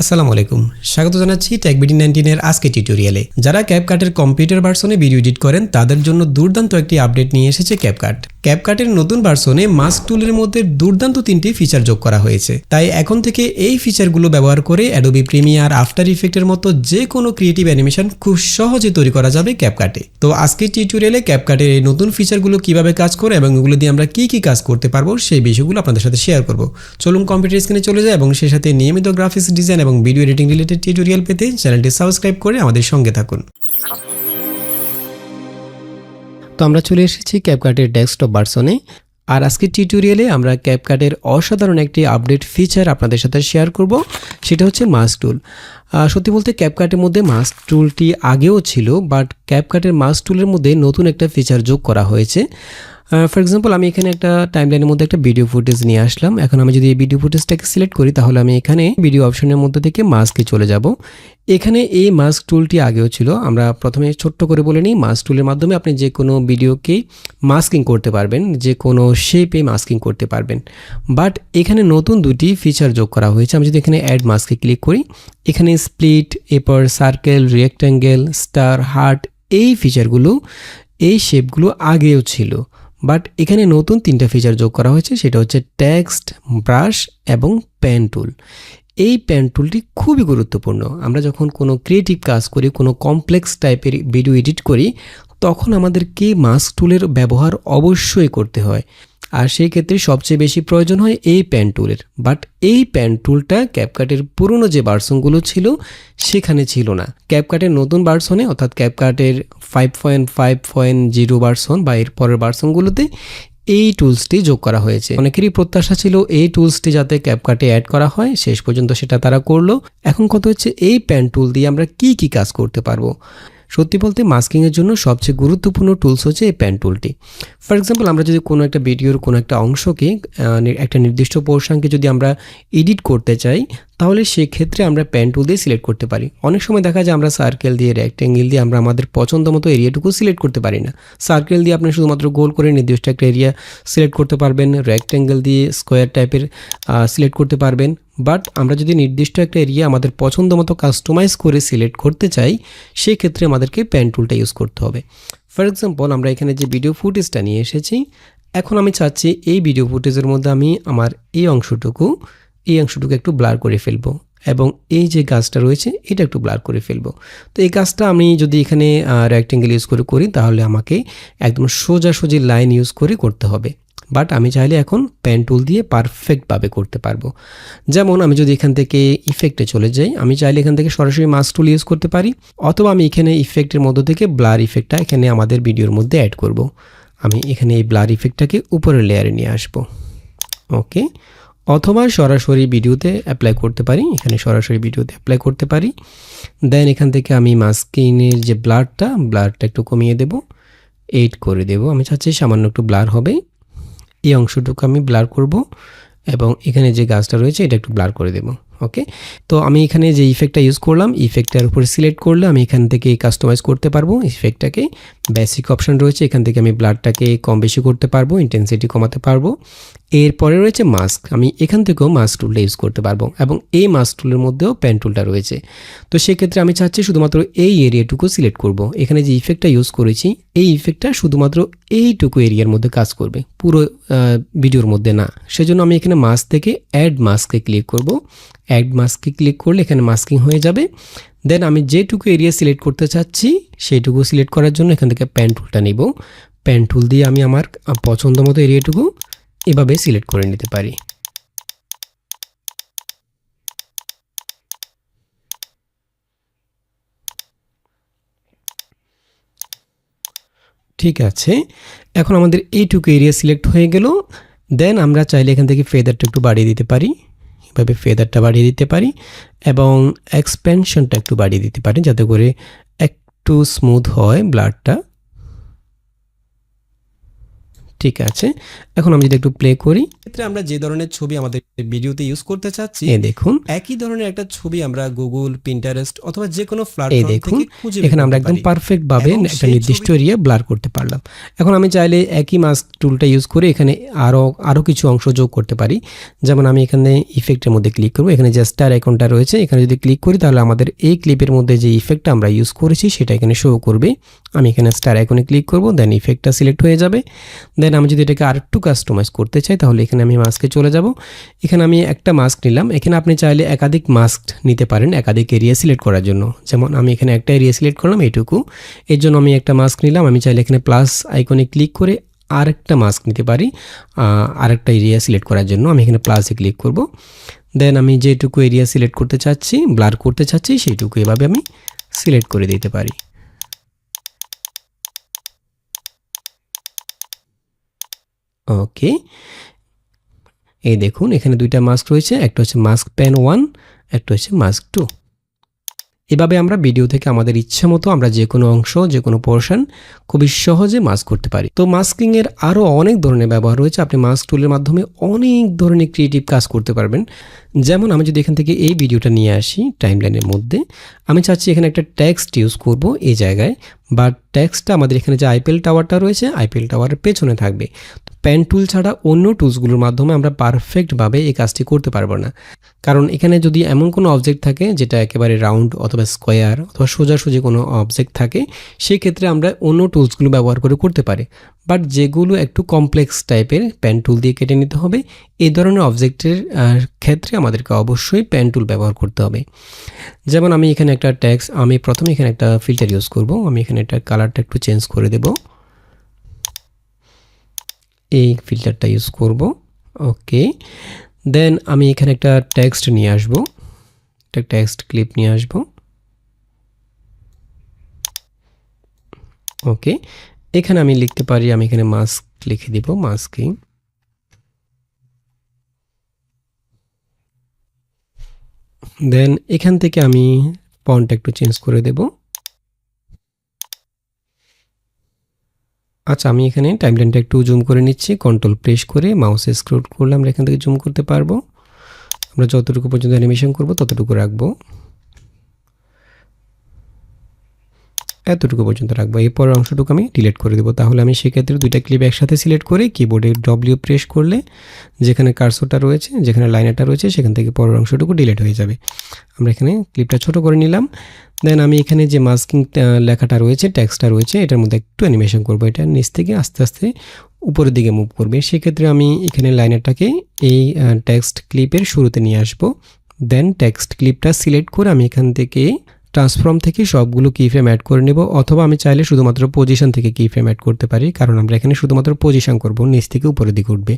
আসসালামু আলাইকুম। স্বাগত জানাচ্ছি ট্যাকবিডি নাইনটিনের আজকে টিউটোরিয়ালে যারা ক্যাপকাটের কম্পিউটার ভার্সনে ভিডিও এডিট করেন, তাদের জন্য দুর্দান্ত একটি আপডেট নিয়ে এসেছে ক্যাপকাট ক্যাপকাটের নতুন ভার্সনে মাস্ক টুলের মধ্যে দুর্দান্ত তিনটি ফিচার যোগ করা হয়েছে। তাই এখন থেকে এই ফিচারগুলো ব্যবহার করে অ্যাডোবি প্রিমিয়ার আফটার ইফেক্টের মতো যে কোনো ক্রিয়েটিভ অ্যানিমেশন খুব সহজে তৈরি করা যাবে ক্যাপকাটে তো আজকে টিউটোরিয়ালে ক্যাপকাটের এই নতুন ফিচারগুলো কীভাবে কাজ করে এবং এগুলো দিয়ে আমরা কি কি কাজ করতে পারব, সেই বিষয়গুলো আপনাদের সাথে শেয়ার করব। চলুন কম্পিউটার স্ক্রিনে চলে যায় এবং সেই সাথে নিয়মিত গ্রাফিক্স ডিজাইন এবং ভিডিও এডিটিং রিলেটেড টিউটোরিয়াল পেতে চ্যানেলটি সাবস্ক্রাইব করে আমাদের সঙ্গে থাকুন। তো আমরা চলে এসেছি ক্যাপকাটের ডেস্কটপ ভার্সনে আর আজকে টিউটোরিয়ালে আমরা ক্যাপকাটের অসাধারণ একটি আপডেট ফিচার আপনাদের সাথে শেয়ার করব, সেটা হচ্ছে মাস্ক টুল সত্যি বলতে ক্যাপকাটের মধ্যে মাস্ক টুলটি আগেও ছিল বাট ক্যাপকাটের মাস্ক টুলের মধ্যে নতুন একটা ফিচার যোগ করা হয়েছে। ফর এক্সাম্পল আমি এখানে একটা টাইমলাইনের মধ্যে একটা ভিডিও ফুটেজ নিয়ে আসলাম। এখন আমি যদি এই ভিডিও ফুটেজটাকে সিলেক্ট করি, তাহলে আমি এখানে ভিডিও অপশনের মধ্যে থেকে মাস্কে চলে যাব। এখানে এই মাস্ক টুলটি আগেও ছিল। আমরা প্রথমে ছোট্ট করে বলে নিই মাস্ক টুলের মাধ্যমে আপনি যে কোনো ভিডিওকে মাস্কিং করতে পারবেন, যে কোনো শেপে মাস্কিং করতে পারবেন। বাট এখানে নতুন দুটি ফিচার যোগ করা হয়েছে। আমি যদি এখানে অ্যাড মাস্কে ক্লিক করি, এখানে স্প্লিট এরপর সার্কেল রেক্ট্যাঙ্গেল স্টার হার্ট এই ফিচারগুলো এই শেপগুলো আগেও ছিল। বাট এখানে নতুন তিনটা ফিচার যোগ করা হয়েছে, সেটা হচ্ছে টেক্সট ব্রাশ এবং পেন টুল এই পেন টুলটি খুবই গুরুত্বপূর্ণ। আমরা যখন কোনো ক্রিয়েটিভ কাজ করি, কোনো কমপ্লেক্স টাইপের ভিডিও এডিট করি, তখন আমাদেরকে মাস্ক টুলের ব্যবহার অবশ্যই করতে হয়। আর সেই ক্ষেত্রে সবচেয়ে বেশি প্রয়োজন হয় এই প্যান টুলের বাট এই প্যান টুলটা ক্যাপকাটের পুরনো যে ভার্সনগুলো ছিল, সেখানে ছিল না। ক্যাপকাটের নতুন ভার্সনে অর্থাৎ ক্যাপকাটের five point five point zero version বা এর পরের ভার্সনগুলোতে এই টুলসটি যোগ করা হয়েছে। অনেকেরই প্রত্যাশা ছিল এই টুলসটি যাতে ক্যাপকাটে অ্যাড করা হয়, শেষ পর্যন্ত সেটা তারা করল। এখন কত হচ্ছে এই প্যান টুল দিয়ে আমরা কি কি কাজ করতে পারব? সত্যি বলতে মাস্কিংয়ের জন্য সবচেয়ে গুরুত্বপূর্ণ টুলস হচ্ছে এই প্যান টুলটি ফর এক্সাম্পল আমরা যদি কোনো একটা ভিডিওর কোনো একটা অংশকে একটা নির্দিষ্ট পোর্শনকে যদি আমরা এডিট করতে চাই তাহলে সেক্ষেত্রে আমরা প্যান টুল দিয়ে সিলেক্ট করতে পারি। অনেক সময় দেখা যায় আমরা সার্কেল দিয়ে রেক্ট্যাঙ্গেল দিয়ে আমরা আমাদের পছন্দ মতো এরিয়াটুকু সিলেক্ট করতে পারি না। সার্কেল দিয়ে আপনি শুধুমাত্র গোল করে নির্দিষ্ট একটা এরিয়া সিলেক্ট করতে পারবেন রেক্ট্যাঙ্গেল দিয়ে স্কোয়ার টাইপের সিলেক্ট করতে পারবেন। বাট আমরা যদি নির্দিষ্ট একটা এরিয়া আমাদের পছন্দ মতো কাস্টমাইজ করে সিলেক্ট করতে চাই, সেক্ষেত্রে আমাদেরকে প্যান টুলটা ইউজ করতে হবে। ফর এক্সাম্পল আমরা এখানে যে ভিডিও ফুটেজটা নিয়ে এসেছি, এখন আমি চাচ্ছি এই ভিডিও ফুটেজের মধ্যে আমি আমার এই অংশটুকু এই অংশটুকু একটু ব্লার করে ফেলব এবং এই যে গাছটা রয়েছে, এটা একটু ব্লার করে ফেলব। তো এই গাছটা আমি যদি এখানে রেক্টেঙ্গেল ইউজ করে করি, তাহলে আমাকে একদম সোজাসুজি লাইন ইউজ করে করতে হবে। বাট আমি চাইলে এখন পেন টুল দিয়ে পারফেক্টভাবে করতে পারব। যেমন আমি যদি এখান থেকে ইফেক্টে চলে যাই, আমি চাইলে এখান থেকে সরাসরি মাস টুল ইউজ করতে পারি, অথবা আমি এখানে ইফেক্টের মধ্য থেকে ব্লার ইফেক্টটা এখানে আমাদের ভিডিওর মধ্যে অ্যাড করব। আমি এখানে এই ব্লার ইফেক্টটাকে উপরের লেয়ারে নিয়ে আসব। ওকে অথবা সরাসরি ভিডিওতে অ্যাপ্লাই করতে পারি। এখানে সরাসরি ভিডিওতে অ্যাপ্লাই করতে পারি। দেন এখান থেকে আমি মাস্কিনের যে ব্লাডটা ব্লাডটা একটু কমিয়ে দেব। এইট করে দেব। আমি চাচ্ছি সামান্য একটু ব্লার হবে। এই অংশটুকু আমি ব্লার করব এবং এখানে যে গাছটা রয়েছে, এটা একটু ব্লার করে দেব। ওকে তো আমি এখানে যে ইফেক্টটা ইউজ করলাম ইফেক্টটার উপরে সিলেক্ট করলে আমি এখান থেকে কাস্টমাইজ করতে পারব ইফেক্টটাকে বেসিক অপশন রয়েছে, এখান থেকে আমি ব্লাডটাকে কম বেশি করতে পারব ইন্টেন্সিটি কমাতে পারব। এরপরে রয়েছে মাস্ক আমি এখান থেকেও মাস্ক টুলটা ইউজ করতে পারব এবং এই মাস্ক টুলের মধ্যেও পেন টুলটা রয়েছে। তো সেক্ষেত্রে আমি চাচ্ছি শুধুমাত্র এই এরিয়াটুকু সিলেক্ট করব। এখানে যে ইফেক্টটা ইউজ করেছি, এই ইফেক্টটা শুধুমাত্র এইটুকু এরিয়ার মধ্যে কাজ করবে। পুরো ভিডিওর মধ্যে না। সেজন্য আমি এখানে মাস্ক থেকে অ্যাড মাস্কে ক্লিক করব। অ্যাড মাস্কে ক্লিক করলে এখানে মাস্কিং হয়ে যাবে। দেন আমি যেটুকু এরিয়া সিলেক্ট করতে চাচ্ছি, সেইটুকু সিলেক্ট করার জন্য এখান থেকে প্যান টুলটা নিব। প্যান টুল দিয়ে আমি আমার পছন্দ মতো এরিয়াটুকু এভাবে সিলেক্ট করে নিতে পারি। ঠিক আছে। এখন আমাদের এইটুকু এরিয়া সিলেক্ট হয়ে গেল। দেন আমরা চাইলে এখান থেকে ফেদারটা একটু বাড়িয়ে দিতে পারি। এভাবে ফেদারটা বাড়িয়ে দিতে পারি এবং এক্সপেনশনটা একটু বাড়িয়ে দিতে পারি যাতে করে একটু স্মুথ হয় ব্লাডটা ঠিক আছে। এখন আমি যদি একটু প্লে করি। ক্ষেত্রে আমরা যে ধরনের ছবি আমাদের ভিডিওতে ইউজ করতে চাচ্ছি দেখুন। একই ধরনের একটা ছবি আমরা গুগল পিন্টারেস্ট অথবা যে কোনো প্ল্যাটফর্ম দেখুন এখানে আমরা একদম পারফেক্ট ভাবে একটা নির্দিষ্ট এরিয়া ব্লার করতে পারলাম। এখন আমি চাইলে একই মাস্ক টুলটা ইউজ করে এখানে আরও আরও কিছু অংশ যোগ করতে পারি। যেমন আমি এখানে ইফেক্টের মধ্যে ক্লিক করব। এখানে যে স্টার আইকনটা রয়েছে এখানে যদি ক্লিক করি তাহলে আমাদের এই ক্লিপের মধ্যে যে ইফেক্টটা আমরা ইউজ করেছি সেটা এখানে শো করবে। আমি এখানে স্টার আইকনে ক্লিক করব দেন ইফেক্টটা সিলেক্ট হয়ে যাবে। দেন আমি যদি এটাকে আরেকটু কাস্টমাইজ করতে চাই, তাহলে এখানে আমি মাস্কে চলে যাব। এখানে আমি একটা মাস্ক নিলাম। এখানে আপনি চাইলে একাধিক মাস্ক নিতে পারেন, একাধিক এরিয়া সিলেক্ট করার জন্য। যেমন আমি এখানে একটা এরিয়া সিলেক্ট করলাম, এইটুকু। এর জন্য আমি একটা মাস্ক নিলাম। আমি চাইলে এখানে প্লাস আইকনে ক্লিক করে আরেকটা মাস্ক নিতে পারি আরেকটা এরিয়া সিলেক্ট করার জন্য। আমি এখানে প্লাসে ক্লিক করব। দেন আমি যেটুকু এরিয়া সিলেক্ট করতে চাচ্ছি ব্লার করতে চাচ্ছি, সেইটুকু এভাবে আমি সিলেক্ট করে দিতে পারি। ওকে এই দেখুন, এখানে দুইটা মাস্ক রয়েছে, একটা হচ্ছে মাস্ক প্যান ওয়ান একটা হচ্ছে মাস্ক টু এভাবে আমরা ভিডিও থেকে আমাদের ইচ্ছা মতো আমরা যে কোনো অংশ, যে কোনো পোর্শন খুবই সহজে মাস্ক করতে পারি। তো মাস্কিংয়ের আরও অনেক ধরনের ব্যবহার রয়েছে। আপনি মাস্ক টুলের মাধ্যমে অনেক ধরনের ক্রিয়েটিভ কাজ করতে পারবেন। যেমন আমি যদি এখান থেকে এই ভিডিওটা নিয়ে আসি টাইমলাইনের মধ্যে, আমি চাচ্ছি এখানে একটা টেক্সট ইউজ করব এই জায়গায় বা ট্যাক্সটা আমাদের এখানে যে আইপিএল টাওয়ারটা রয়েছে আইপিএল টাওয়ারের পেছনে থাকবে। প্যান টুল ছাড়া অন্য টুলসগুলোর মাধ্যমে আমরা পারফেক্টভাবে এই কাজটি করতে পারব না। কারণ এখানে যদি এমন কোনো অবজেক্ট থাকে যেটা একেবারে রাউন্ড অথবা স্কোয়ার অথবা সোজাসুজি কোনো অবজেক্ট থাকে সেই ক্ষেত্রে আমরা অন্য টুলসগুলো ব্যবহার করে করতে পারি। বাট যেগুলো একটু কমপ্লেক্স টাইপের প্যান টুল দিয়ে কেটে নিতে হবে। এই ধরনের অবজেক্টের ক্ষেত্রে আমাদেরকে অবশ্যই প্যান টুল ব্যবহার করতে হবে। যেমন আমি এখানে একটা ট্যাক্স আমি প্রথমে এখানে একটা ফিল্টার ইউজ করব। আমি এখানে একটা কালারটা একটু চেঞ্জ করে দেব। এই ফিল্টারটা ইউজ করব। ওকে দেন আমি এখানে একটা টেক্সট নিয়ে আসব। একটা টেক্সট ক্লিপ নিয়ে আসব। ওকে এখানে আমি লিখতে পারি, আমি এখানে মাস্ক লিখে দিব মাস্কিং দেন এখান থেকে আমি পন্টটা একটু চেঞ্জ করে দেব। আচ্ছা আমি এখানে টাইমলাইনটা একটু জুম করে নিচ্ছি কন্ট্রোল প্রেস করে মাউসে স্ক্রোল করলে আমরা এখান থেকে জুম করতে পারব। আমরা যতটুকু পর্যন্ত অ্যানিমেশন করব ততটুকু রাখব। এতটুকু পর্যন্ত রাখব। এই পরের অংশটুকু আমি ডিলিট করে দেবো। তাহলে আমি সেক্ষেত্রে দুইটা ক্লিপ একসাথে সিলেক্ট করে কিবোর্ডে ডব্লিউ প্রেস করলে যেখানে কার্সোটা রয়েছে, যেখানে লাইনারটা রয়েছে, সেখান থেকে পরের অংশটুকু ডিলিট হয়ে যাবে। আমরা এখানে ক্লিপটা ছোট করে নিলাম। দেন আমি এখানে যে মাস্কিং লেখাটা রয়েছে ট্যাক্সটা রয়েছে, এটার মধ্যে একটু অ্যানিমেশন করব। এটা নিচ থেকে আস্তে আস্তে উপরের দিকে মুভ করবে। সেক্ষেত্রে আমি এখানে লাইনারটাকে এই টেক্সট ক্লিপের শুরুতে নিয়ে আসব। দেন টেক্সট ক্লিপটা সিলেক্ট করে আমি এখান থেকে ট্রান্সফর্ম থেকে সবগুলো কি ফ্রেম অ্যাড করে নেব। অথবা আমি চাইলে শুধুমাত্র পজিশন থেকে কি ফ্রেম অ্যাড করতে পারি, কারণ আমরা এখানে শুধুমাত্র পজিশন করব, নিচ থেকে উপরের দিকে উঠবে।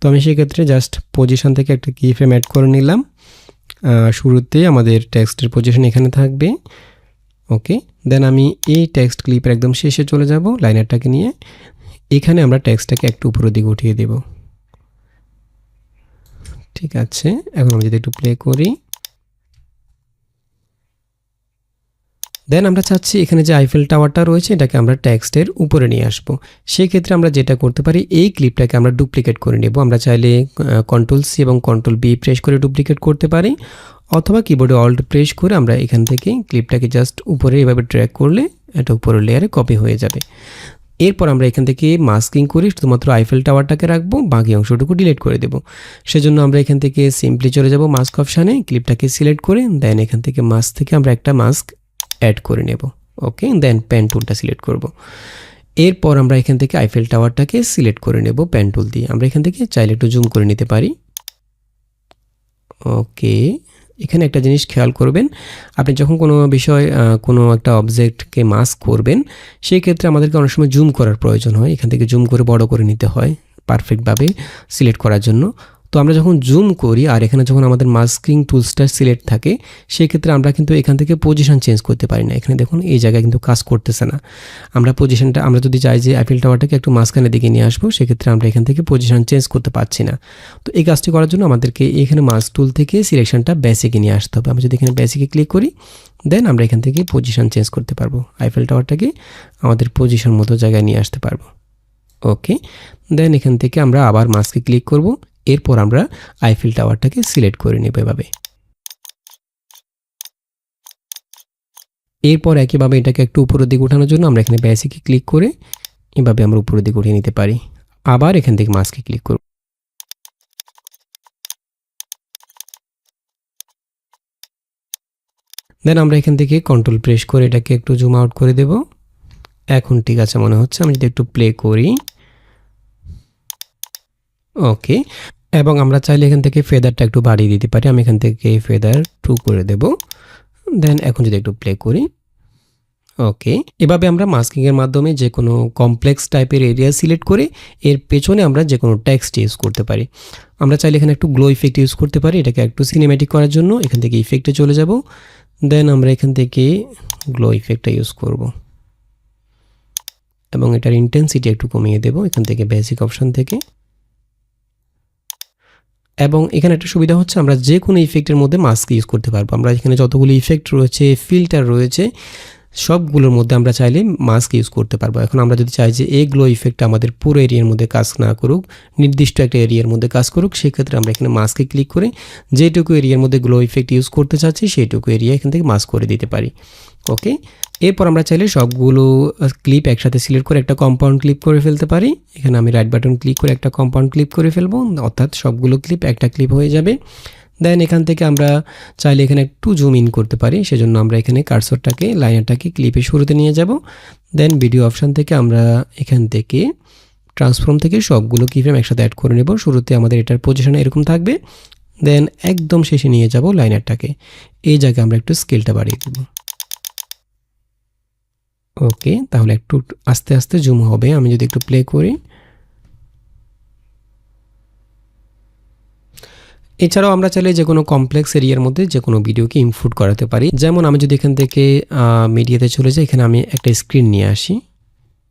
তো আমি সেক্ষেত্রে জাস্ট পজিশন থেকে একটা কি ফ্রেম অ্যাড করে নিলাম। শুরুতে আমাদের টেক্সটের পজিশন এখানে থাকবে। ওকে দেন আমি এই টেক্সট ক্লিপের একদম শেষে চলে যাব, লাইনারটাকে নিয়ে। এখানে আমরা টেক্সটটাকে একটু উপরের দিকে উঠিয়ে দেব। ঠিক আছে? এখন আমি যদি একটু প্লে করি। দেন আমরা চাচ্ছি এখানে যে আইফেল টাওয়ারটা রয়েছে, এটাকে আমরা টেক্সটের উপরে নিয়ে আসব। সেই ক্ষেত্রে আমরা যেটা করতে পারি, এই ক্লিপটাকে আমরা ডুপ্লিকেট করে নেব। আমরা চাইলে কন্ট্রোল সি এবং কন্ট্রোল বি প্রেস করে ডুপ্লিকেট করতে পারি, অথবা কিবোর্ডে অল্ট প্রেস করে আমরা এখান থেকে ক্লিপটাকে জাস্ট উপরে এভাবে ট্র্যাক করলে এটা উপরের লেয়ারে কপি হয়ে যাবে। এরপর আমরা এখান থেকে মাস্কিং করে শুধুমাত্র আইফেল টাওয়ারটাকে রাখব, বাকি অংশটুকু ডিলিট করে দেবো। সেজন্য আমরা এখান থেকে সিম্পলি চলে যাব মাস্ক অপশানে ক্লিপটাকে সিলেক্ট করে দেন এখান থেকে মাস্ক থেকে আমরা একটা মাস্ক অ্যাড করে নেব। ওকে দেন প্যান টুলটা সিলেক্ট করব। এরপর আমরা এখান থেকে আইফেল টাওয়ারটাকে সিলেক্ট করে নেব প্যান টুল দিয়ে। আমরা এখান থেকে চাইলে একটু জুম করে নিতে পারি। ওকে এখানে একটা জিনিস খেয়াল করবেন, আপনি যখন কোনো বিষয় কোনো একটা অবজেক্টকে মাস্ক করবেন, সেই ক্ষেত্রে আমাদেরকে অনেক সময় জুম করার প্রয়োজন হয়। এখান থেকে জুম করে বড় করে নিতে হয় পারফেক্টভাবে সিলেক্ট করার জন্য। তো আমরা যখন জুম করি আর এখানে যখন আমাদের মাস্কিং টুলসটা সিলেক্ট থাকে, সেক্ষেত্রে আমরা কিন্তু এখান থেকে পজিশন চেঞ্জ করতে পারি না। এখানে দেখুন, এই জায়গায় কিন্তু কাজ করতেছে না। আমরা পজিশনটা আমরা যদি চাই যে অ্যাপেল টাওয়ারটাকে একটু মাঝখানের দিকে নিয়ে আসব, সেক্ষেত্রে আমরা এখান থেকে পজিশন চেঞ্জ করতে পারছি না। তো এই কাজটি করার জন্য আমাদেরকে এখানে মাস্ক টুল থেকে সিলেকশনটা বেসিকে নিয়ে আসতে হবে। আমরা যদি এখানে বেসিকে ক্লিক করি দেন আমরা এখান থেকে পজিশন চেঞ্জ করতে পারব। আইফেল টাওয়ারটাকে আমাদের পজিশন মতো জায়গায় নিয়ে আসতে পারব। ওকে দেন এখান থেকে আমরা আবার মাস্কে ক্লিক করব। এরপর আমরা আইফিল টাওয়ারটাকে সিলেক্ট করে নেব এভাবে। এরপর একইভাবে এটাকে একটু উপরের দিকে ওঠানোর জন্য আমরা এখানে বেসিকে ক্লিক করে এভাবে আমরা উপরের দিকে উঠিয়ে নিতে পারি। আবার এখান থেকে মাস্কে ক্লিক করব। দেন আমরা এখান থেকে কন্ট্রোল প্রেস করে এটাকে একটু জুম আউট করে দেব। এখন ঠিক আছে মনে হচ্ছে, আমি যদি একটু প্লে করি। ওকে এবং আমরা চাইলে এখান থেকে ফেদারটা একটু বাড়িয়ে দিতে পারি। আমি এখান থেকে ফেদার টু করে দেব। দেন এখন যদি একটু প্লে করি। ওকে এভাবে আমরা মাস্কিংয়ের মাধ্যমে যে কোনো কমপ্লেক্স টাইপের এরিয়া সিলেক্ট করে এর পেছনে আমরা যে কোনো টেক্সট ইউজ করতে পারি। আমরা চাইলে এখানে একটু গ্লো ইফেক্ট ইউজ করতে পারি, এটাকে একটু সিনেমেটিক করার জন্য। এখান থেকে ইফেক্টে চলে যাব। দেন আমরা এখান থেকে গ্লো ইফেক্টটা ইউজ করব। এবং এটার ইন্টেন্সিটি একটু কমিয়ে দেব এখান থেকে বেসিক অপশন থেকে। এবং এখানে একটা সুবিধা হচ্ছে আমরা যে কোনো ইফেক্টের মধ্যে মাস্ক ইউজ করতে পারব। আমরা এখানে যতগুলো ইফেক্ট রয়েছে ফিল্টার রয়েছে, সবগুলোর মধ্যে আমরা চাইলে মাস্ক ইউজ করতে পারব। এখন আমরা যদি চাই যে এই গ্লো ইফেক্ট আমাদের পুরো এরিয়ার মধ্যে কাজ না করুক, নির্দিষ্ট একটা এরিয়ার মধ্যে কাজ করুক, সেক্ষেত্রে আমরা এখানে মাস্কে ক্লিক করে যেটুকু এরিয়ার মধ্যে গ্লো ইফেক্ট ইউজ করতে চাচ্ছি সেইটুকু এরিয়া এখান থেকে মাস্ক করে দিতে পারি। ওকে এরপর আমরা চাইলে সবগুলো ক্লিপ একসাথে সিলেক্ট করে একটা কম্পাউন্ড ক্লিপ করে ফেলতে পারি। এখানে আমি রাইট বাটন ক্লিক করে একটা কম্পাউন্ড ক্লিপ করে ফেলব। অর্থাৎ সবগুলো ক্লিপ একটা ক্লিপ হয়ে যাবে। দেন এখান থেকে আমরা চাইলে এখানে একটু জুম ইন করতে পারি। সেজন্য আমরা এখানে কার্সরটাকে লাইনারটাকে ক্লিপের শুরুতে নিয়ে যাব। দেন ভিডিও অপশান থেকে আমরা এখান থেকে ট্রান্সফর্ম থেকে সবগুলো কিফ্রেম একসাথে অ্যাড করে নেব। শুরুতে আমাদের এটার পজিশন এরকম থাকবে। দেন একদম শেষে নিয়ে যাব লাইনারটাকে এই জায়গায় আমরা একটু স্কেলটা বাড়িয়ে দেব। ওকে, তাহলে একটু আস্তে আস্তে জুম হবে। আমি যদি একটু প্লে করি। এছাড়াও আমরা চাইলে যে কোনো কমপ্লেক্স এরিয়ার মধ্যে যে কোনো ভিডিওকে ইনফুট করাতে পারি। যেমন আমি যদি এখান থেকে মিডিয়াতে চলে যাই, এখানে আমি একটা স্ক্রিন নিয়ে আসি।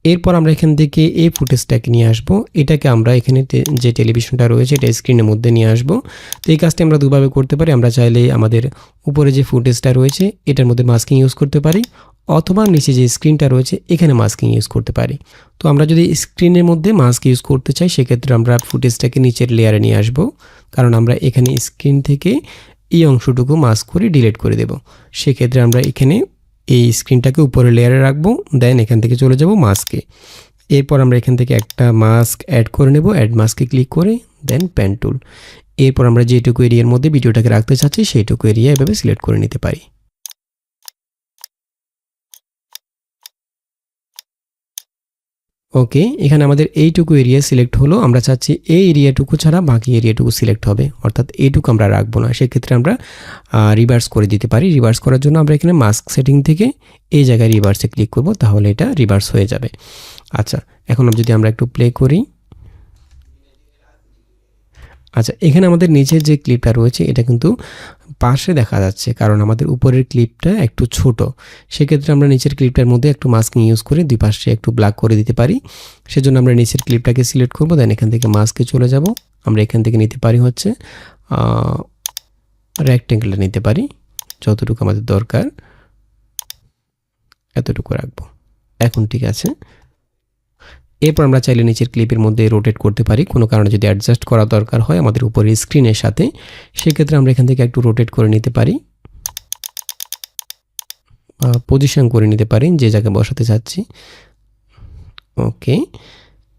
এরপর আমরা এখান থেকে এই ফুটেজটাকে নিয়ে আসব। এটাকে আমরা এখানে যে টেলিভিশনটা রয়েছে, এটা স্ক্রিনের মধ্যে নিয়ে আসব। তো এই কাজটি আমরা দুভাবে করতে পারি। আমরা চাইলে আমাদের উপরে যে ফুটেজটা রয়েছে, এটার মধ্যে মাস্কিং ইউজ করতে পারি, অথবা নিচে যে স্ক্রিনটা রয়েছে, এখানে মাস্কিং ইউজ করতে পারি। তো আমরা যদি স্ক্রিনের মধ্যে মাস্ক ইউজ করতে চাই, সেক্ষেত্রে আমরা ফুটেজটাকে নিচের লেয়ারে নিয়ে আসব। কারণ আমরা এখানে স্ক্রিন থেকে এই অংশটুকু মাস্ক করে ডিলিট করে দেব। সেক্ষেত্রে আমরা এখানে এই স্ক্রিনটাকে উপরে লেয়ারে রাখব দেন এখান থেকে চলে যাব মাস্কে এরপর আমরা এখান থেকে একটা মাস্ক অ্যাড করে নেব অ্যাড মাস্কে ক্লিক করে দেন প্যান্টুল এরপর আমরা যেটুকু এরিয়ার মধ্যে ভিডিওটাকে রাখতে চাচ্ছি, সেইটুকু এরিয়া এভাবে সিলেক্ট করে নিতে পারি। ওকে এখানে আমাদের এইটুকু এরিয়া সিলেক্ট হলো, আমরা চাচ্ছি এই এরিয়াটুকু ছাড়া বাকি এরিয়াটুকু সিলেক্ট হবে। অর্থাৎ এইটুকু আমরা রাখব না, সেক্ষেত্রে আমরা রিভার্স করে দিতে পারি। রিভার্স করার জন্য আমরা এখানে মাস্ক সেটিং থেকে এই জায়গায় রিভার্সে ক্লিক করব, তাহলে এটা রিভার্স হয়ে যাবে। আচ্ছা এখন যদি আমরা একটু প্লে করি। আচ্ছা এখানে আমাদের নিচের যে ক্লিপটা রয়েছে, এটা কিন্তু পাশে দেখা যাচ্ছে, কারণ আমাদের উপরের ক্লিপটা একটু ছোট। সেক্ষেত্রে আমরা নিচের ক্লিপটার মধ্যে একটু মাস্কিং ইউজ করে দুই পাশে একটু ব্ল্যাক করে দিতে পারি। সেজন্য আমরা নিচের ক্লিপটাকে সিলেক্ট করব দেন এখান থেকে মাস্কে চলে যাব। আমরা এখান থেকে নিতে পারি হচ্ছে রেক্টেঙ্গেলটা নিতে পারি, যতটুকু আমাদের দরকার, এতটুকু রাখব। এখন ঠিক আছে। এরপর আমরা চাইলে নিচের ক্লিপের মধ্যে রোটেট করতে পারি। কোনো কারণে যদি অ্যাডজাস্ট করা দরকার হয় আমাদের উপরের স্ক্রিনের সাথে, সেক্ষেত্রে আমরা এখান থেকে একটু রোটেট করে নিতে পারি। পজিশন করে নিতে পারি যে জায়গায় বসাতে চাচ্ছি। ওকে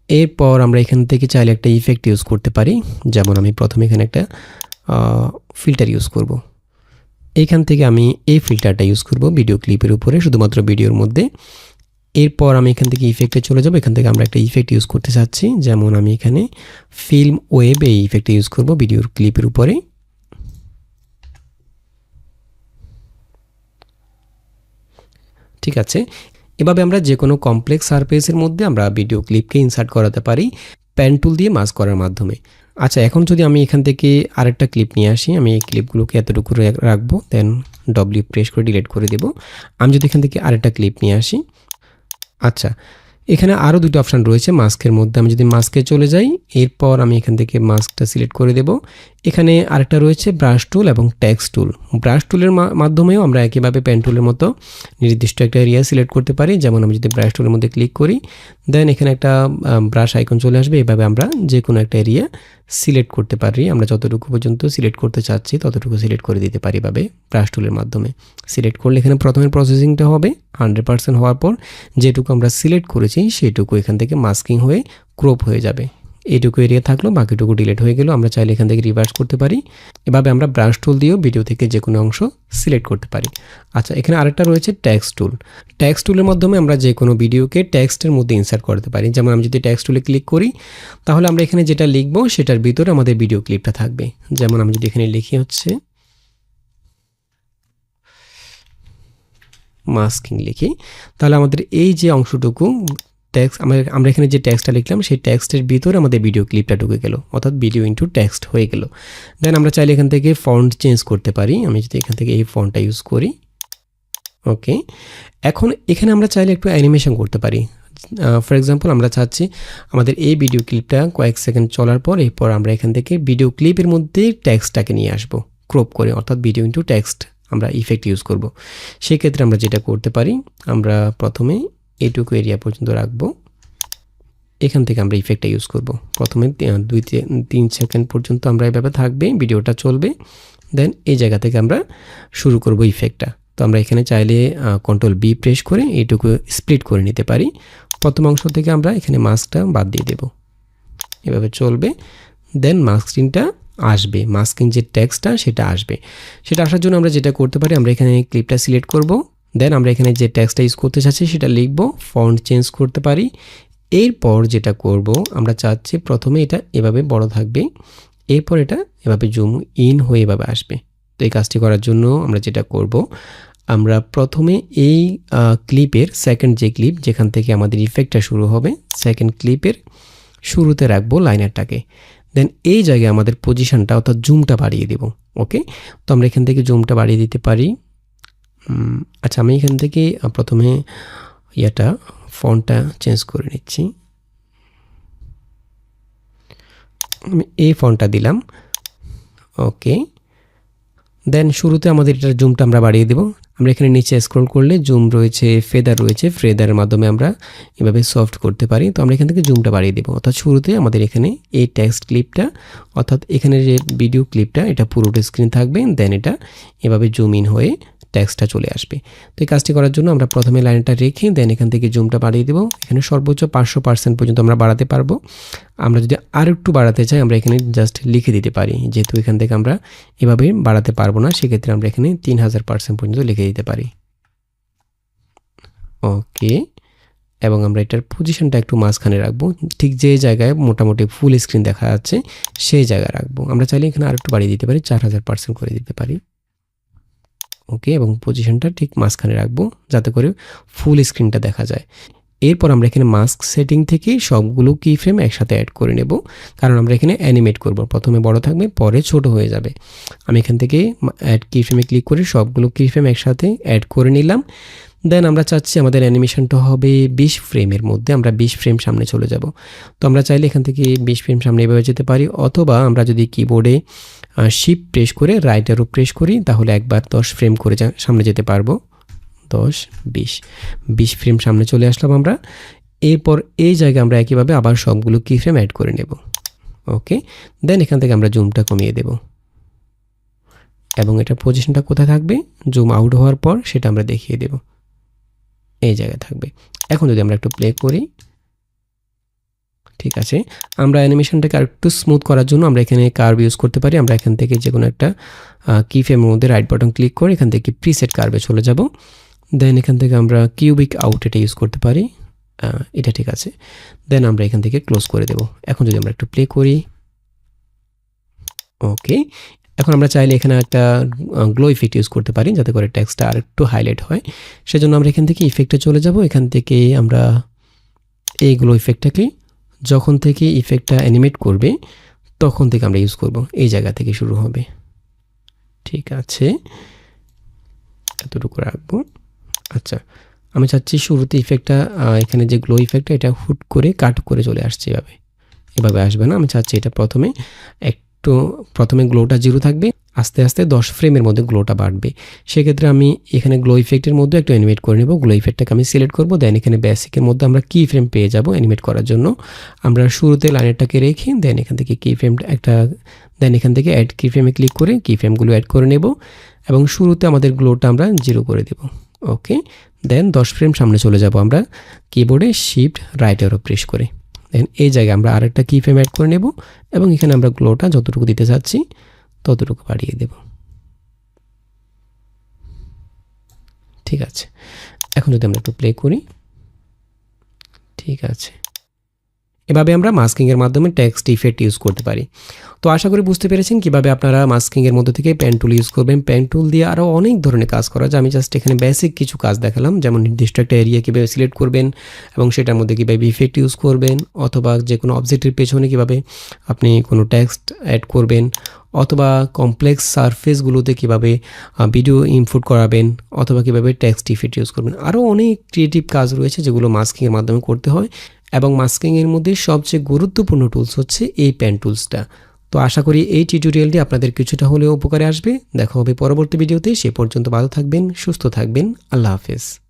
এরপর আমরা এখান থেকে চাইলে একটা ইফেক্ট ইউজ করতে পারি। যেমন আমি প্রথমে এখানে একটা ফিল্টার ইউজ করব। এইখান থেকে আমি এই ফিল্টারটা ইউজ করব ভিডিও ক্লিপের উপরে, শুধুমাত্র ভিডিওর মধ্যে। এরপর আমি এখান থেকে ইফেক্টে চলে যাব। এখান থেকে আমরা একটা ইফেক্ট ইউজ করতে চাচ্ছি যেমন আমি এখানে ফিল্ম ওয়েব এই ইফেক্টটা ইউজ করব ভিডিওর ক্লিপের উপরে। ঠিক আছে? এভাবে আমরা যে কোনো কমপ্লেক্স সারফেসের মধ্যে আমরা ভিডিও ক্লিপকে ইনসার্ট করাতে পারি প্যান টুল দিয়ে মাস করার মাধ্যমে। আচ্ছা এখন যদি আমি এখান থেকে আরেকটা ক্লিপ নিয়ে আসি, আমি এই ক্লিপগুলোকে এতটুকু রাখব দেন ডব্লিউ প্রেস করে ডিলিট করে দেব। আমি যদি এখান থেকে আরেকটা ক্লিপ নিয়ে আসি আচ্ছা এখানে আরও দুটো অপশান রয়েছে মাস্কের মধ্যে। আমি যদি মাস্কে চলে যাই, এরপর আমি এখান থেকে মাস্কটা সিলেক্ট করে দেব। এখানে আরেকটা রয়েছে ব্রাশ টুল এবং ট্যাক্স টুল ব্রাশ টুলের মাধ্যমেও আমরা একইভাবে পেন টুলের মতো নির্দিষ্ট একটা এরিয়া সিলেক্ট করতে পারি। যেমন আমি যদি ব্রাশ টুলের মধ্যে ক্লিক করি দেন এখানে একটা ব্রাশ আইকন চলে আসবে। এভাবে আমরা যে কোনো একটা এরিয়া সিলেক্ট করতে পারি। আমরা যতটুকু পর্যন্ত সিলেক্ট করতে চাচ্ছি, ততটুকু সিলেক্ট করে দিতে পারি এভাবে ব্রাশ টুলের মাধ্যমে। সিলেক্ট করলে এখানে প্রথমে প্রসেসিংটা হবে। হান্ড্রেড পার্সেন্ট হওয়ার পর যেটুকু আমরা সিলেক্ট করেছি, সেটুকু এখান থেকে মাস্কিং হয়ে ক্রপ হয়ে যাবে। এইটুকু এরিয়া থাকল, বাকিটুকু ডিলিট হয়ে গেল। আমরা চাইলে এখান থেকে রিভার্স করতে পারি। এভাবে আমরা ব্রাশ টুল দিয়েও ভিডিও থেকে যে কোনো অংশ সিলেক্ট করতে পারি। আচ্ছা এখানে আরেকটা রয়েছে ট্যাক্স টুল ট্যাক্স টুলের মাধ্যমে আমরা যে কোনো ভিডিওকে ট্যাক্সটের মধ্যে ইনসার্ট করতে পারি। যেমন আমি যদি ট্যাক্স টুলে ক্লিক করি, তাহলে আমরা এখানে যেটা লিখব, সেটার ভিতরে আমাদের ভিডিও ক্লিপটা থাকবে। যেমন আমি যদি এখানে লিখি হচ্ছে মাস্কিং লিখি, তাহলে আমাদের এই যে অংশটুকু ট্যাক্স আমরা আমরা এখানে যে ট্যাক্সটা লিখলাম, সেই ট্যাক্সটের ভিতরে আমাদের ভিডিও ক্লিপটা ঢুকে গেল, অর্থাৎ ভিডিও ইন্টু টেক্সট হয়ে গেল। দেন আমরা চাইলে এখান থেকে ফন্ট চেঞ্জ করতে পারি, আমি যদি এখান থেকে এই ফন্টটা ইউজ করি। ওকে এখন এখানে আমরা চাইলে একটু অ্যানিমেশন করতে পারি। ফর এক্সাম্পল আমরা চাচ্ছি আমাদের এই ভিডিও ক্লিপটা কয়েক সেকেন্ড চলার পর, এরপর আমরা এখান থেকে ভিডিও ক্লিপের মধ্যে ট্যাক্সটাকে নিয়ে আসব ক্রপ করে, অর্থাৎ ভিডিও ইন্টু টেক্সট আমরা ইফেক্ট ইউজ করব। সেক্ষেত্রে আমরা যেটা করতে পারি, আমরা প্রথমে এইটুকু এরিয়া পর্যন্ত রাখব। এখান থেকে আমরা ইফেক্টটা ইউজ করব। প্রথমে দুই তিন সেকেন্ড পর্যন্ত আমরা এভাবে থাকবে, ভিডিওটা চলবে। দেন এই জায়গা থেকে আমরা শুরু করব ইফেক্টটা তো আমরা এখানে চাইলে কন্ট্রোল বি প্রেস করে এইটুকু স্প্লিট করে নিতে পারি। প্রথম অংশ থেকে আমরা এখানে মাস্কটা বাদ দিয়ে দেব। এভাবে চলবে। দেন মাস্কিংটা আসবে। মাস্কিং যে ট্যাক্সটা সেটা আসবে। সেটা আসার জন্য আমরা যেটা করতে পারি, আমরা এখানে ক্লিপটা সিলেক্ট করব। দেন আমরা এখানে যে ট্যাক্সটা ইউজ করতে চাচ্ছি সেটা লিখব ফন্ট চেঞ্জ করতে পারি। এরপর যেটা করব, আমরা চাচ্ছি প্রথমে এটা এভাবে বড় থাকবে, এরপর এটা এভাবে জুম ইন হয়ে এভাবে আসবে। তো এই কাজটি করার জন্য আমরা যেটা করব, আমরা প্রথমে এই ক্লিপের সেকেন্ড যে ক্লিপ যেখান থেকে আমাদের ইফেক্টটা শুরু হবে সেকেন্ড ক্লিপের শুরুতে রাখব লাইনারটাকে দেন এই জায়গায় আমাদের পজিশনটা অর্থাৎ জুমটা বাড়িয়ে দেব ওকে তো আমরা এখান থেকে জুমটা বাড়িয়ে দিতে পারি। আচ্ছা আমি এখান থেকে প্রথমে ইয়েটা ফন্টটা চেঞ্জ করে নিচ্ছি। আমি এই ফন্টটা দিলাম। ওকে। দেন শুরুতে আমাদের এটার জুমটা আমরা বাড়িয়ে দেব। আমরা এখানে নিচে স্ক্রল করলে জুম রয়েছে ফেদার রয়েছে ফেদারের মাধ্যমে আমরা এভাবে সফট করতে পারি। তো আমরা এখান থেকে জুমটা বাড়িয়ে দেবো। অর্থাৎ শুরুতে আমাদের এখানে এই টেক্সট ক্লিপটা অর্থাৎ এখানে যে ভিডিও ক্লিপটা এটা পুরোটা স্ক্রিন থাকবে। দেন এটা এভাবে জুম ইন হয়ে ট্যাক্সটা চলে আসবে। তো এই কাজটি করার জন্য আমরা প্রথমে লাইনটা রেখে দেন এখান থেকে জুমটা বাড়িয়ে দেবো। এখানে সর্বোচ্চ পাঁচশো পার্সেন্ট পর্যন্ত আমরা বাড়াতে পারব। আমরা যদি আর একটু বাড়াতে চাই, আমরা এখানে জাস্ট লিখে দিতে পারি। যেহেতু এখান থেকে আমরা এভাবে বাড়াতে পারব না, সেক্ষেত্রে আমরা এখানে তিন হাজার পার্সেন্ট পর্যন্ত লিখে দিতে পারি। ওকে এবং আমরা এটার পজিশনটা একটু মাঝখানে রাখব। ঠিক যে জায়গায় মোটামুটি ফুল স্ক্রিন দেখা যাচ্ছে, সেই জায়গায় রাখব। আমরা চাইলে এখানে আর একটু বাড়িয়ে দিতে পারি, চার হাজার পার্সেন্ট করে দিতে পারি। ওকে, এবং পজিশনটা ঠিক মাঝখানে রাখব যাতে করে ফুল স্ক্রিনটা দেখা যায়। এরপর আমরা এখানে মাস্ক সেটিং থেকে সবগুলো কি ফ্রেম একসাথে অ্যাড করে নেব, কারণ আমরা এখানে অ্যানিমেট করব। প্রথমে বড় থাকবে, পরে ছোট হয়ে যাবে। আমি এখান থেকে অ্যাড কি ফ্রেমে ক্লিক করে সবগুলো কি ফ্রেম একসাথে অ্যাড করে নিলাম। দেন আমরা চাচ্ছি আমাদের অ্যানিমেশনটা হবে বিশ ফ্রেমের মধ্যে, আমরা বিশ ফ্রেম সামনে চলে যাব। তো আমরা চাইলে এখান থেকে বিশ ফ্রেম সামনে এভাবে যেতে পারি, অথবা আমরা যদি কিবোর্ডে শিপ প্রেস করে রাইটারও প্রেস করি, তাহলে একবার দশ ফ্রেম করে সামনে যেতে পারব। দশ, বিশ বিশ ফ্রেম সামনে চলে আসলাম আমরা। এরপর এই জায়গায় আমরা একইভাবে আবার সবগুলো কি ফ্রেম অ্যাড করে নেব। ওকে দেন এখান থেকে আমরা জুমটা কমিয়ে দেব। এবং এটা পজিশনটা কোথায় থাকবে? জুম আউট হওয়ার পর সেটা আমরা দেখিয়ে দেব। এই জায়গায় থাকবে। এখন যদি আমরা একটু প্লে করি, ঠিক আছে, আমরা অ্যানিমেশনটাকে আর একটু স্মুথ করার জন্য আমরা এখানে কার্ভ ইউজ করতে পারি। আমরা এখান থেকে যে কোনো একটা কি ফ্রেমের মধ্যে রাইট বাটন ক্লিক করে এখান থেকে প্রিসেট কার্ভে চলে যাব। দেন এখান থেকে আমরা কিউবিক আউট এটা ইউজ করতে পারি। এটা ঠিক আছে। দেন আমরা এখান থেকে ক্লোজ করে দেব। এখন যদি আমরা একটু প্লে করি ওকে এখন আমরা চাইলে এখানে একটা গ্লো ইফেক্ট ইউজ করতে পারি যাতে করে টেক্সটটা আর একটু হাইলাইট হয়। সেজন্য আমরা এখান থেকে ইফেক্টে চলে যাব। এখান থেকে আমরা এই গ্লো ইফেক্টটাকে যখন থেকে ইফেক্টটা অ্যানিমেট করবে, তখন থেকে আমরা ইউজ করব। এই জায়গা থেকে শুরু হবে। ঠিক আছে। এতটুকু রাখব। আচ্ছা আমি চাচ্ছি শুরুতে ইফেক্টটা এখানে যে গ্লো ইফেক্টটা এটা হুট করে কাট করে চলে আসছে এভাবে। এভাবে আসবে না। আমি চাচ্ছি এটা প্রথমে একটু প্রথমে গ্লোটা জিরো থাকবে, আস্তে আস্তে দশ ফ্রেমের মধ্যে গ্লোটা বাড়বে। সেক্ষেত্রে আমি এখানে গ্লো ইফেক্টের মধ্যে একটু অ্যানিমেট করে নেব। গ্লো ইফেক্টটাকে আমি সিলেক্ট করব দেন এখানে বেসিকের মধ্যে আমরা কি ফ্রেম পেয়ে যাব অ্যানিমেট করার জন্য। আমরা শুরুতে লাইনেরটাকে রেখে দেন এখান থেকে কি ফ্রেমটা একটা দেন এখান থেকে অ্যাড কি ফ্রেমে ক্লিক করে কি ফ্রেমগুলো অ্যাড করে নেব এবং শুরুতে আমাদের গ্লোটা আমরা জিরো করে দেব। ওকে দেন দশ ফ্রেম সামনে চলে যাব আমরা কিবোর্ডে শিফট রাইট এরো প্রেস করে। দেন এই জায়গায় আমরা আরেকটা কি ফ্রেম অ্যাড করে নেব এবং এখানে আমরা গ্লোটা যতটুকু দিতে চাচ্ছি, ততটুকু বাড়িয়ে দেব। ঠিক আছে। এখন যদি আমরা একটু প্লে করি, ঠিক আছে। এভাবে আমরা মাস্কিংয়ের মাধ্যমে টেক্সট ইফেক্ট ইউজ করতে পারি। তো আশা করি বুঝতে পেরেছেন কীভাবে আপনারা মাস্কিংয়ের মধ্যে থেকে পেন টুল ইউজ করবেন। পেন টুল দিয়ে আরও অনেক ধরনের কাজ করা যায়। আমি জাস্ট এখানে বেসিক কিছু কাজ দেখালাম। যেমন নির্দিষ্ট একটা এরিয়া কীভাবে সিলেক্ট করবেন এবং সেটার মধ্যে কীভাবে ইফেক্ট ইউজ করবেন অথবা যে কোনো অবজেক্টের পেছনে কীভাবে আপনি কোনো টেক্সট অ্যাড করবেন অথবা কমপ্লেক্স সারফেসগুলোতে কীভাবে ভিডিও ইনপুট করাবেন অথবা কীভাবে টেক্সট ইফেক্ট ইউজ করবেন। আরও অনেক ক্রিয়েটিভ কাজ রয়েছে যেগুলো মাস্কিংয়ের মাধ্যমে করতে হয়। এবং মাস্কিংয়ের মধ্যে সবচেয়ে গুরুত্বপূর্ণ টুলস হচ্ছে এই পেন টুলসটা তো আশা করি এই টিউটোরিয়ালটি আপনাদের কিছুটা হলেও উপকারে আসবে। দেখা হবে পরবর্তী ভিডিওতে সে পর্যন্ত ভালো থাকবেন, সুস্থ থাকবেন। আল্লাহ হাফেজ।